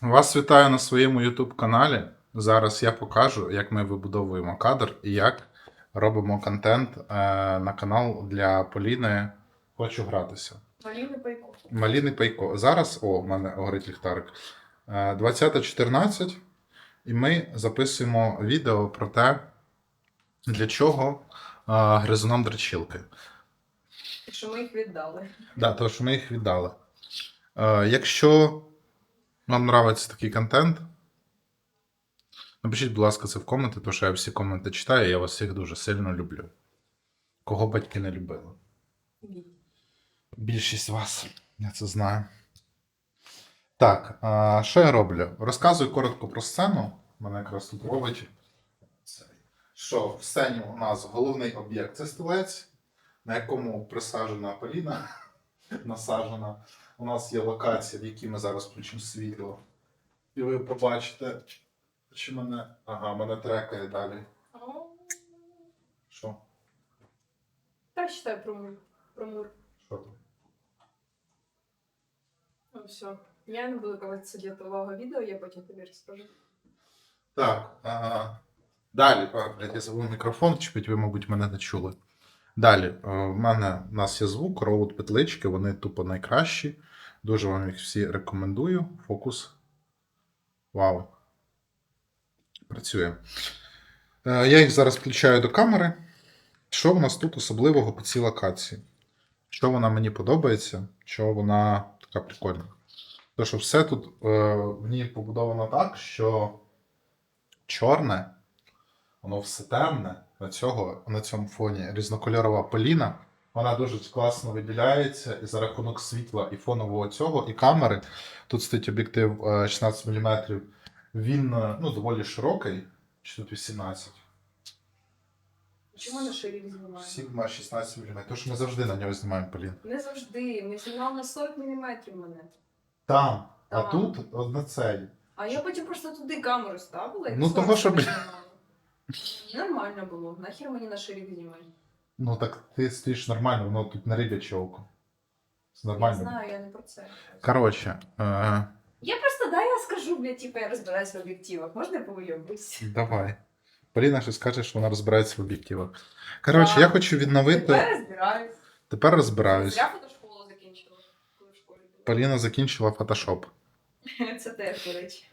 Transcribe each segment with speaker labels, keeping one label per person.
Speaker 1: Вас вітаю на своєму YouTube каналі. Зараз я покажу, як ми вибудовуємо кадр і як робимо контент е, на канал для Поліни. Хочу гратися.
Speaker 2: Маліни пайку.
Speaker 1: Маліни Пайко. Зараз, о, у мене горить ліхтарик. Е, 20.14. І ми записуємо відео про те, для чого е, гризуном дрочілки.
Speaker 2: Що ми їх віддали.
Speaker 1: Да, тому що ми їх віддали. Е, якщо вам подобається такий контент, напишіть, будь ласка, це в коменти, тому що я всі коменти читаю, я вас всіх дуже сильно люблю. Кого батьки не любили? Більшість вас, я це знаю. Так, а, що я роблю? Розказую коротко про сцену. Мене якраз тут робить. Що в сцені у нас головний об'єкт це стілець, на якому присаджена Поліна. Насаджена. У нас є локація, в якій ми зараз включимо світло. І ви побачите, чи мене. Ага, мене трекає далі. Що?
Speaker 2: Та читай про мур. Про мур.
Speaker 1: Що там?
Speaker 2: Ну все. Я не буду казати для того відео, я потім тобі розкажу.
Speaker 1: Так. А, далі. А, блядь, я забув мікрофон чіпить, ви, мабуть, мене не чули. Далі. В мене у нас є звук, роут петлички, вони тупо найкращі. Дуже вам їх всі рекомендую. Фокус. Вау. Працює. Е, Я їх зараз включаю до камери. Що в нас тут особливого по цій локації? Що вона мені подобається, що вона така прикольна. Тому що все тут е, в ній побудовано так, що чорне, воно все темне. На, цього, на цьому фоні різнокольорова поліна. Вона дуже класно виділяється і за рахунок світла і фонового цього, і камери. Тут стоїть об'єктив е, 16 мм. Він е, ну, доволі широкий, чи тут 18.
Speaker 2: Чому на ширі знімаємо?
Speaker 1: Сігма 16 мм. Тому що ми завжди на нього знімаємо полін.
Speaker 2: Не завжди. Ми знімали на 40 мм мене.
Speaker 1: Там, а
Speaker 2: Там.
Speaker 1: тут на цей.
Speaker 2: А я потім просто туди камеру ставила і
Speaker 1: Ну, того,
Speaker 2: 40
Speaker 1: щоб-
Speaker 2: знімала. Нормально було. Нахер мені на ширі знімати?
Speaker 1: Ну так ти стоїш нормально, воно тут на рибяче око. Це
Speaker 2: Я
Speaker 1: нормально.
Speaker 2: знаю, я не про це.
Speaker 1: Коротше, е,
Speaker 2: Я просто, дай я скажу, блядь, типу, я розбираюсь в об'єктивах. Можна я повийобуюсь?
Speaker 1: давай. Поліна щось каже, що вона розбирається в об'єктивах. Коротше,
Speaker 2: Так.
Speaker 1: я хочу відновити.
Speaker 2: Тепер розбираюсь.
Speaker 1: Тепер розбираюсь.
Speaker 2: Зря фотошколу закінчила, коли в школі була.
Speaker 1: Поліна закінчила фотошоп.
Speaker 2: Це теж, до речі.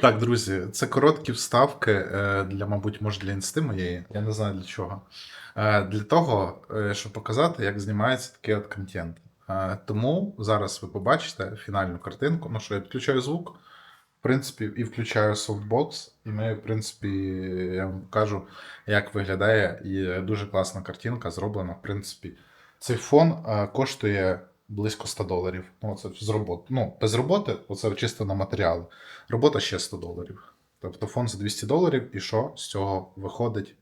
Speaker 1: Так, друзі, це короткі вставки е, для, мабуть, може для інсти моєї. Я не знаю для чого. Е, Для того, е, щоб показати, як знімається такий от контент. Тому зараз ви побачите фінальну картинку. Ну що, я підключаю звук, в принципі, і включаю софтбокс. І ми, в принципі, я вам покажу, як виглядає. І дуже класна картинка зроблена. В принципі, цей фон коштує близько 100 доларів. Ну, це з роботи. Ну, без роботи, оце чисто на матеріали. Робота ще 100 доларів. Тобто фон за 200 доларів, і що з цього виходить